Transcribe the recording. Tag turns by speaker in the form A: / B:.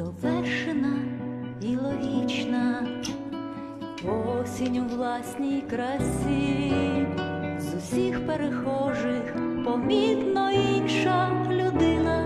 A: довершена і логічна, осінь у власній красі, з усіх перехожих помітно інша людина.